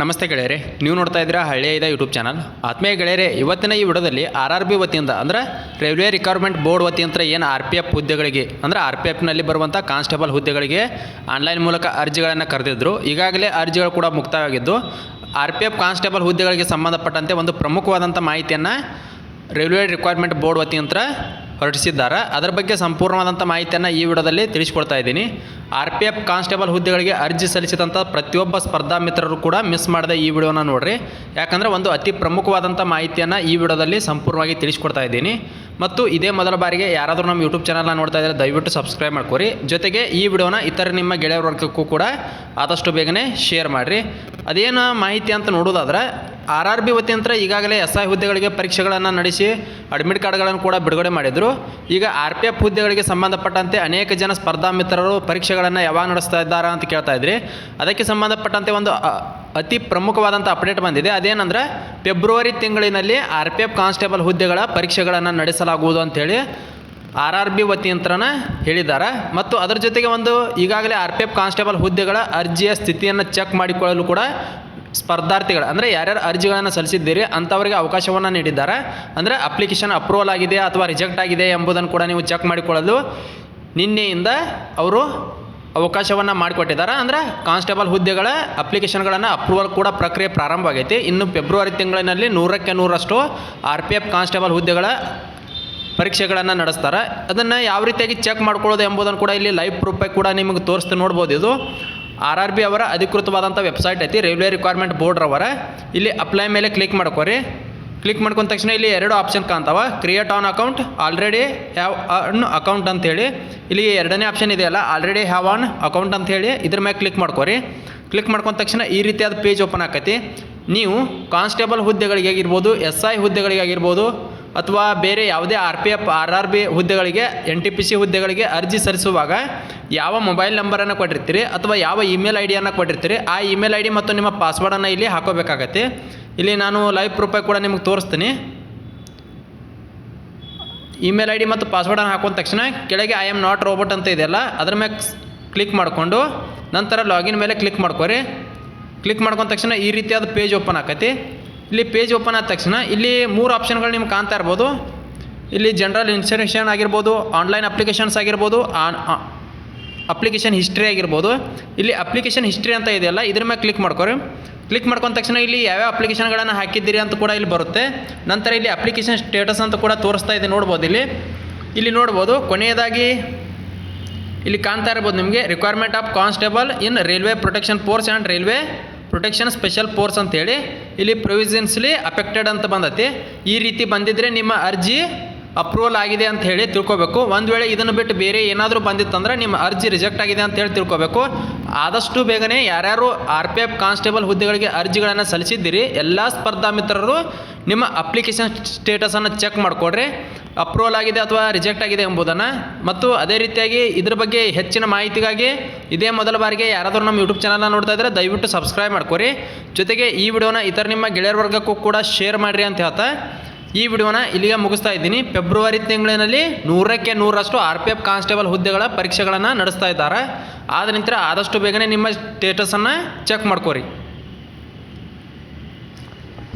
ನಮಸ್ತೆ ಗೆಳೆಯರೆ, ನೀವು ನೋಡ್ತಾ ಇದ್ದೀರಾ ಹಳ್ಳಿಯ ಇದೆ ಯೂಟ್ಯೂಬ್ ಚಾನಲ್. ಆತ್ಮೀಯ ಗೆಳೆಯರೆ, ಇವತ್ತಿನ ಈ ವಿಡಿಯೋದಲ್ಲಿ ಆರ್ ಆರ್ ಬಿ ವತಿಯಿಂದ, ಅಂದರೆ ರೈಲ್ವೆ ರಿಕ್ವೈರ್ಮೆಂಟ್ ಬೋರ್ಡ್ ವತಿಯಿಂದ ಏನು ಆರ್ ಪಿ ಎಫ್ ಹುದ್ದೆಗಳಿಗೆ, ಅಂದರೆ ಆರ್ ಪಿ ಎಫ್ನಲ್ಲಿ ಬರುವಂಥ ಕಾನ್ಸ್ಟೇಬಲ್ ಹುದ್ದೆಗಳಿಗೆ ಆನ್ಲೈನ್ ಮೂಲಕ ಅರ್ಜಿಗಳನ್ನು ಕರೆದಿದ್ದರು ಈಗಾಗಲೇ ಅರ್ಜಿಗಳು ಕೂಡ ಮುಕ್ತವಾಗಿದ್ದು ಆರ್ ಪಿ ಎಫ್ ಕಾನ್ಸ್ಟೇಬಲ್ ಹುದ್ದೆಗಳಿಗೆ ಸಂಬಂಧಪಟ್ಟಂತೆ ಒಂದು ಪ್ರಮುಖವಾದಂಥ ಮಾಹಿತಿಯನ್ನು ರೈಲ್ವೆ ರಿಕ್ವೈರ್ಮೆಂಟ್ ಬೋರ್ಡ್ ವತಿಯಿಂದ ಹೊರಡಿಸಿದ್ದಾರೆ ಅದರ ಬಗ್ಗೆ ಸಂಪೂರ್ಣವಾದಂಥ ಮಾಹಿತಿಯನ್ನು ಈ ವಿಡಿಯೋದಲ್ಲಿ ತಿಳಿಸ್ಕೊಡ್ತಾ ಇದ್ದೀನಿ. ಆರ್ ಪಿ ಎಫ್ ಕಾನ್ಸ್ಟೇಬಲ್ ಹುದ್ದೆಗಳಿಗೆ ಅರ್ಜಿ ಸಲ್ಲಿಸಿದಂಥ ಪ್ರತಿಯೊಬ್ಬ ಸ್ಪರ್ಧಾ ಮಿತ್ರರು ಕೂಡ ಮಿಸ್ ಮಾಡದೆ ಈ ವಿಡಿಯೋನ ನೋಡಿರಿ. ಯಾಕಂದರೆ ಒಂದು ಅತಿ ಪ್ರಮುಖವಾದಂಥ ಮಾಹಿತಿಯನ್ನು ಈ ವಿಡಿಯೋದಲ್ಲಿ ಸಂಪೂರ್ಣವಾಗಿ ತಿಳಿಸ್ಕೊಡ್ತಾ ಇದ್ದೀನಿ. ಮತ್ತು ಇದೇ ಮೊದಲ ಬಾರಿಗೆ ಯಾರಾದರೂ ನಮ್ಮ ಯೂಟ್ಯೂಬ್ ಚಾನಲ್ನ ನೋಡ್ತಾ ಇದ್ದರೆ ದಯವಿಟ್ಟು ಸಬ್ಸ್ಕ್ರೈಬ್ ಮಾಡ್ಕೊರಿ. ಜೊತೆಗೆ ಈ ವಿಡಿಯೋನ ಇತರ ನಿಮ್ಮ ಗೆಳೆಯರ ವರ್ಗಕ್ಕೂ ಕೂಡ ಆದಷ್ಟು ಬೇಗನೆ ಶೇರ್ ಮಾಡಿರಿ. ಅದೇನು ಮಾಹಿತಿ ಅಂತ ನೋಡೋದಾದ್ರೆ ಆರ್ ಆರ್ ಬಿ ವತಿಯಂತ್ರ ಈಗಾಗಲೇ ಎಸ್ ಐ ಹುದ್ದೆಗಳಿಗೆ ಪರೀಕ್ಷೆಗಳನ್ನು ನಡೆಸಿ ಅಡ್ಮಿಟ್ ಕಾರ್ಡ್ಗಳನ್ನು ಕೂಡ ಬಿಡುಗಡೆ ಮಾಡಿದರು. ಈಗ ಆರ್ ಪಿ ಎಫ್ ಹುದ್ದೆಗಳಿಗೆ ಸಂಬಂಧಪಟ್ಟಂತೆ ಅನೇಕ ಜನ ಸ್ಪರ್ಧಾ ಮಿತ್ರರು ಪರೀಕ್ಷೆಗಳನ್ನು ಯಾವಾಗ ನಡೆಸ್ತಾ ಇದ್ದಾರೆ ಅಂತ ಕೇಳ್ತಾ ಇದ್ರಿ. ಅದಕ್ಕೆ ಸಂಬಂಧಪಟ್ಟಂತೆ ಒಂದು ಅತಿ ಪ್ರಮುಖವಾದಂಥ ಅಪ್ಡೇಟ್ ಬಂದಿದೆ. ಅದೇನಂದ್ರೆ ಫೆಬ್ರವರಿ ತಿಂಗಳಿನಲ್ಲಿ ಆರ್ ಪಿ ಎಫ್ ಕಾನ್ಸ್ಟೇಬಲ್ ಹುದ್ದೆಗಳ ಪರೀಕ್ಷೆಗಳನ್ನು ನಡೆಸಲಾಗುವುದು ಅಂಥೇಳಿ ಆರ್ ಆರ್ ಬಿ ವತಿಯಂತ್ರನ ಹೇಳಿದ್ದಾರೆ. ಮತ್ತು ಅದರ ಜೊತೆಗೆ ಒಂದು ಈಗಾಗಲೇ ಆರ್ ಪಿ ಎಫ್ ಕಾನ್ಸ್ಟೇಬಲ್ ಹುದ್ದೆಗಳ ಅರ್ಜಿಯ ಸ್ಥಿತಿಯನ್ನು ಚೆಕ್ ಮಾಡಿಕೊಳ್ಳಲು ಕೂಡ ಸ್ಪರ್ಧಾರ್ಥಿಗಳು. ಅಂದರೆ ಯಾರ್ಯಾರು ಅರ್ಜಿಗಳನ್ನು ಸಲ್ಲಿಸಿದ್ದೀರಿ, ಅಂಥವರಿಗೆ ಅವಕಾಶವನ್ನು ನೀಡಿದ್ದಾರೆ. ಅಂದರೆ ಅಪ್ಲಿಕೇಶನ್ ಅಪ್ರೂವಲ್ ಆಗಿದೆ ಅಥವಾ ರಿಜೆಕ್ಟ್ ಆಗಿದೆ ಎಂಬುದನ್ನು ಕೂಡ ನೀವು ಚೆಕ್ ಮಾಡಿಕೊಳ್ಳಲು ನಿನ್ನೆಯಿಂದ ಅವರು ಅವಕಾಶವನ್ನು ಮಾಡಿಕೊಟ್ಟಿದ್ದಾರೆ. ಅಂದರೆ ಕಾನ್ಸ್ಟೇಬಲ್ ಹುದ್ದೆಗಳ ಅಪ್ಲಿಕೇಶನ್ಗಳನ್ನು ಅಪ್ರೂವಲ್ ಕೂಡ ಪ್ರಕ್ರಿಯೆ ಪ್ರಾರಂಭ ಆಗೈತಿ. ಇನ್ನು ಫೆಬ್ರವರಿ ತಿಂಗಳಿನಲ್ಲಿ ನೂರಕ್ಕೆ ನೂರಷ್ಟು ಆರ್ ಪಿ ಎಫ್ ಕಾನ್ಸ್ಟೇಬಲ್ ಹುದ್ದೆಗಳ ಪರೀಕ್ಷೆಗಳನ್ನು ನಡೆಸ್ತಾರೆ. ಅದನ್ನು ಯಾವ ರೀತಿಯಾಗಿ ಚೆಕ್ ಮಾಡ್ಕೊಳ್ಳೋದು ಎಂಬುದನ್ನು ಕೂಡ ಇಲ್ಲಿ ಲೈವ್ ಪ್ರೂಫಾಗಿ ಕೂಡ ನಿಮಗೆ ತೋರಿಸ್ತು ನೋಡ್ಬೋದು ಇದು. ಆರ್ ಆರ್ ಬಿ ಅವರ ಅಧಿಕೃತವಾದಂಥ ವೆಬ್ಸೈಟ್ ಐತಿ, ರೈಲ್ವೆ ರಿಕ್ವೈರ್ಮೆಂಟ್ ಬೋರ್ಡ್ರವರ ಇಲ್ಲಿ ಅಪ್ಲೈ ಮೇಲೆ ಕ್ಲಿಕ್ ಮಾಡ್ಕೊರಿ ಕ್ಲಿಕ್ ಮಾಡ್ಕೊಂಡ ತಕ್ಷಣ ಇಲ್ಲಿ ಎರಡು option ಕಾಣ್ತಾವ, create an account, already have an account ಅಂತೇಳಿ ಇಲ್ಲಿ ಎರಡನೇ ಆಪ್ಷನ್ ಇದೆಯಲ್ಲ ಆಲ್ರೆಡಿ ಹ್ಯಾವ್ ಆನ್ ಅಕೌಂಟ್ ಅಂತೇಳಿ ಇದ್ರ ಮೇಲೆ ಕ್ಲಿಕ್ ಮಾಡ್ಕೊರಿ ಕ್ಲಿಕ್ ಮಾಡ್ಕೊಂಡ ತಕ್ಷಣ ಈ ರೀತಿಯಾದ ಪೇಜ್ ಓಪನ್ ಆಕೈತಿ. ನೀವು ಕಾನ್ಸ್ಟೇಬಲ್ ಹುದ್ದೆಗಳಿಗೆ ಆಗಿರ್ಬೋದು ಎಸ್ ಐ ಹುದ್ದೆಗಳಿಗೆ ಆಗಿರ್ಬೋದು ಅಥವಾ ಬೇರೆ ಯಾವುದೇ R P F R R B ಹುದ್ದೆಗಳಿಗೆ ಎನ್ ಟಿ ಪಿ ಸಿ ಹುದ್ದೆಗಳಿಗೆ ಅರ್ಜಿ ಸಲ್ಲಿಸುವಾಗ ಯಾವ ಮೊಬೈಲ್ ನಂಬರನ್ನು ಕೊಟ್ಟಿರ್ತೀರಿ ಅಥವಾ ಯಾವ ಇಮೇಲ್ ಐ ಡಿಯನ್ನು ಕೊಟ್ಟಿರ್ತೀರಿ, ಆ ಇಮೇಲ್ ಐ ಡಿ ಮತ್ತು ನಿಮ್ಮ ಪಾಸ್ವರ್ಡನ್ನು ಇಲ್ಲಿ ಹಾಕೋಬೇಕಾಗತ್ತೆ. ಇಲ್ಲಿ ನಾನು ಲೈವ್ ಪ್ರೂಫಾಗಿ ಕೂಡ ನಿಮಗೆ ತೋರಿಸ್ತೀನಿ. ಇಮೇಲ್ ಐ ಡಿ ಮತ್ತು ಪಾಸ್ವರ್ಡನ್ನು ಹಾಕೊಂಡ ತಕ್ಷಣ ಕೆಳಗೆ ಐ ಆಮ್ ನಾಟ್ ರೋಬೋಟ್ ಅಂತ ಇದೆಯಲ್ಲ, ಅದ್ರ ಮೇಲೆ ಕ್ಲಿಕ್ ಮಾಡಿಕೊಂಡು ನಂತರ ಲಾಗಿನ್ ಮೇಲೆ ಕ್ಲಿಕ್ ಮಾಡ್ಕೊರಿ. ಕ್ಲಿಕ್ ಮಾಡ್ಕೊಂಡ ತಕ್ಷಣ ಈ ರೀತಿಯಾದ ಪೇಜ್ ಓಪನ್ ಆಕೈತಿ. ಇಲ್ಲಿ ಪೇಜ್ ಓಪನ್ ಆದ ತಕ್ಷಣ ಇಲ್ಲಿ ಮೂರು ಆಪ್ಷನ್ಗಳು ನಿಮ್ಗೆ ಕಾಣ್ತಾ ಇರ್ಬೋದು. ಇಲ್ಲಿ ಜನರಲ್ ಇನ್ಸ್ಟಿಟ್ಯೂಷನ್ ಆಗಿರ್ಬೋದು ಆನ್ಲೈನ್ ಅಪ್ಲಿಕೇಶನ್ಸ್ ಆಗಿರ್ಬೋದು ಆನ್ ಅಪ್ಲಿಕೇಶನ್ ಹಿಸ್ಟ್ರಿ ಆಗಿರ್ಬೋದು. ಇಲ್ಲಿ ಅಪ್ಲಿಕೇಶನ್ ಹಿಸ್ಟ್ರಿ ಅಂತ ಇದೆಯಲ್ಲ ಇದ್ರ ಮೇಲೆ ಕ್ಲಿಕ್ ಮಾಡ್ಕೊರಿ. ಕ್ಲಿಕ್ ಮಾಡ್ಕೊಂಡ ತಕ್ಷಣ ಇಲ್ಲಿ ಯಾವ್ಯಾವ ಅಪ್ಲಿಕೇಶನ್ಗಳನ್ನು ಹಾಕಿದ್ದೀರಿ ಅಂತ ಕೂಡ ಇಲ್ಲಿ ಬರುತ್ತೆ. ನಂತರ ಇಲ್ಲಿ ಅಪ್ಲಿಕೇಶನ್ ಸ್ಟೇಟಸ್ ಅಂತ ಕೂಡ ತೋರಿಸ್ತಾ ಇದೆ, ನೋಡ್ಬೋದು ಇಲ್ಲಿ. ಇಲ್ಲಿ ನೋಡ್ಬೋದು, ಕೊನೆಯದಾಗಿ ಇಲ್ಲಿ ಕಾಣ್ತಾ ಇರ್ಬೋದು ನಿಮಗೆ requirement of constable in railway protection force and railway protection special force ಅಂತೇಳಿ ಇಲ್ಲಿ ಪ್ರೊವಿಷನ್ಸ್ಲಿ ಅಫೆಕ್ಟೆಡ್ ಅಂತ ಬಂದೈತಿ. ಈ ರೀತಿ ಬಂದಿದ್ರೆ ನಿಮ್ಮ ಅರ್ಜಿ ಅಪ್ರೂವಲ್ ಆಗಿದೆ ಅಂತ ಹೇಳಿ ತಿಳ್ಕೊಬೇಕು. ಒಂದು ವೇಳೆ ಇದನ್ನು ಬಿಟ್ಟು ಬೇರೆ ಏನಾದರೂ ಬಂದಿತ್ತಂದ್ರೆ ನಿಮ್ಮ ಅರ್ಜಿ ರಿಜೆಕ್ಟ್ ಆಗಿದೆ ಅಂತ ಹೇಳಿ ತಿಳ್ಕೊಬೇಕು. ಆದಷ್ಟು ಬೇಗನೆ ಯಾರ್ಯಾರು ಆರ್ ಪಿ ಎಫ್ ಕಾನ್ಸ್ಟೇಬಲ್ ಹುದ್ದೆಗಳಿಗೆ ಅರ್ಜಿಗಳನ್ನು ಸಲ್ಲಿಸಿದ್ದೀರಿ, ಎಲ್ಲ ಸ್ಪರ್ಧಾ ಮಿತ್ರರು ನಿಮ್ಮ ಅಪ್ಲಿಕೇಶನ್ ಸ್ಟೇಟಸನ್ನು ಚೆಕ್ ಮಾಡಿಕೊಡ್ರಿ. ಅಪ್ರೂವಲ್ ಆಗಿದೆ ಅಥವಾ ರಿಜೆಕ್ಟ್ ಆಗಿದೆ ಎಂಬುದನ್ನು. ಮತ್ತು ಅದೇ ರೀತಿಯಾಗಿ ಇದ್ರ ಬಗ್ಗೆ ಹೆಚ್ಚಿನ ಮಾಹಿತಿಗಾಗಿ ಇದೇ ಮೊದಲ ಬಾರಿಗೆ ಯಾರಾದರೂ ನಮ್ಮ ಯೂಟ್ಯೂಬ್ ಚಾನಲ್ನ ನೋಡ್ತಾ ಇದ್ದರೆ ದಯವಿಟ್ಟು ಸಬ್ಸ್ಕ್ರೈಬ್ ಮಾಡ್ಕೊರಿ. ಜೊತೆಗೆ ಈ ವಿಡಿಯೋನ ಇತರ ನಿಮ್ಮ ಗೆಳೆಯರ ವರ್ಗಕ್ಕೂ ಕೂಡ ಶೇರ್ ಮಾಡಿರಿ ಅಂತ ಹೇಳ್ತಾ ಈ ವಿಡಿಯೋನ ಇಲ್ಲಿಗೆ ಮುಗಿಸ್ತಾ ಇದ್ದೀನಿ. ಫೆಬ್ರವರಿ ತಿಂಗಳಿನಲ್ಲಿ ನೂರಕ್ಕೆ ನೂರಷ್ಟು ಆರ್ ಪಿ ಎಫ್ ಕಾನ್ಸ್ಟೇಬಲ್ ಹುದ್ದೆಗಳ ಪರೀಕ್ಷೆಗಳನ್ನು ನಡೆಸ್ತಾ ಇದ್ದಾರೆ. ಆದ ನಂತರ ಆದಷ್ಟು ಬೇಗನೆ ನಿಮ್ಮ ಸ್ಟೇಟಸನ್ನು ಚೆಕ್ ಮಾಡ್ಕೊರಿ.